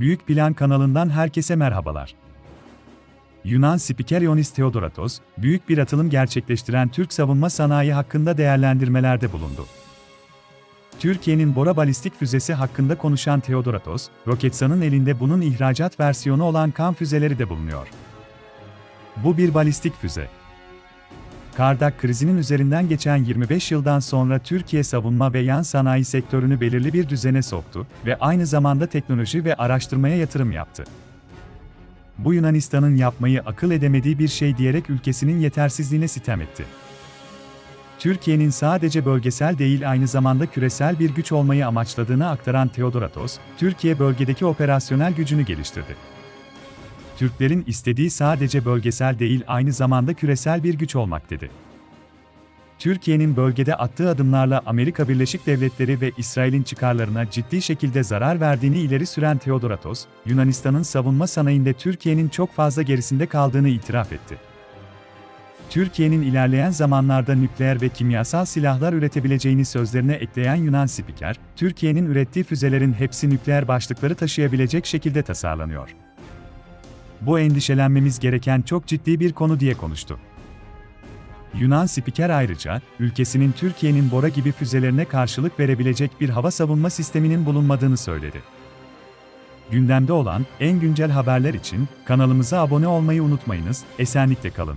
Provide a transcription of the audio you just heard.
Büyük Plan kanalından herkese merhabalar. Yunan spiker Ionis Theodoratos, büyük bir atılım gerçekleştiren Türk savunma sanayi hakkında değerlendirmelerde bulundu. Türkiye'nin Bora balistik füzesi hakkında konuşan Theodoratos, Roketsan'ın elinde bunun ihracat versiyonu olan kan füzeleri de bulunuyor. Bu bir balistik füze. Kardak krizinin üzerinden geçen 25 yıldan sonra Türkiye savunma ve yan sanayi sektörünü belirli bir düzene soktu ve aynı zamanda teknoloji ve araştırmaya yatırım yaptı. Bu Yunanistan'ın yapmayı akıl edemediği bir şey diyerek ülkesinin yetersizliğine sitem etti. Türkiye'nin sadece bölgesel değil aynı zamanda küresel bir güç olmayı amaçladığını aktaran Theodoratos, Türkiye bölgedeki operasyonel gücünü geliştirdi. Türklerin istediği sadece bölgesel değil aynı zamanda küresel bir güç olmak dedi. Türkiye'nin bölgede attığı adımlarla Amerika Birleşik Devletleri ve İsrail'in çıkarlarına ciddi şekilde zarar verdiğini ileri süren Theodoratos, Yunanistan'ın savunma sanayinde Türkiye'nin çok fazla gerisinde kaldığını itiraf etti. Türkiye'nin ilerleyen zamanlarda nükleer ve kimyasal silahlar üretebileceğini sözlerine ekleyen Yunan spiker, Türkiye'nin ürettiği füzelerin hepsi nükleer başlıkları taşıyabilecek şekilde tasarlanıyor bu endişelenmemiz gereken çok ciddi bir konu diye konuştu. Yunan spiker ayrıca, ülkesinin Türkiye'nin Bora gibi füzelerine karşılık verebilecek bir hava savunma sisteminin bulunmadığını söyledi. Gündemde olan en güncel haberler için kanalımıza abone olmayı unutmayınız, esenlikle kalın.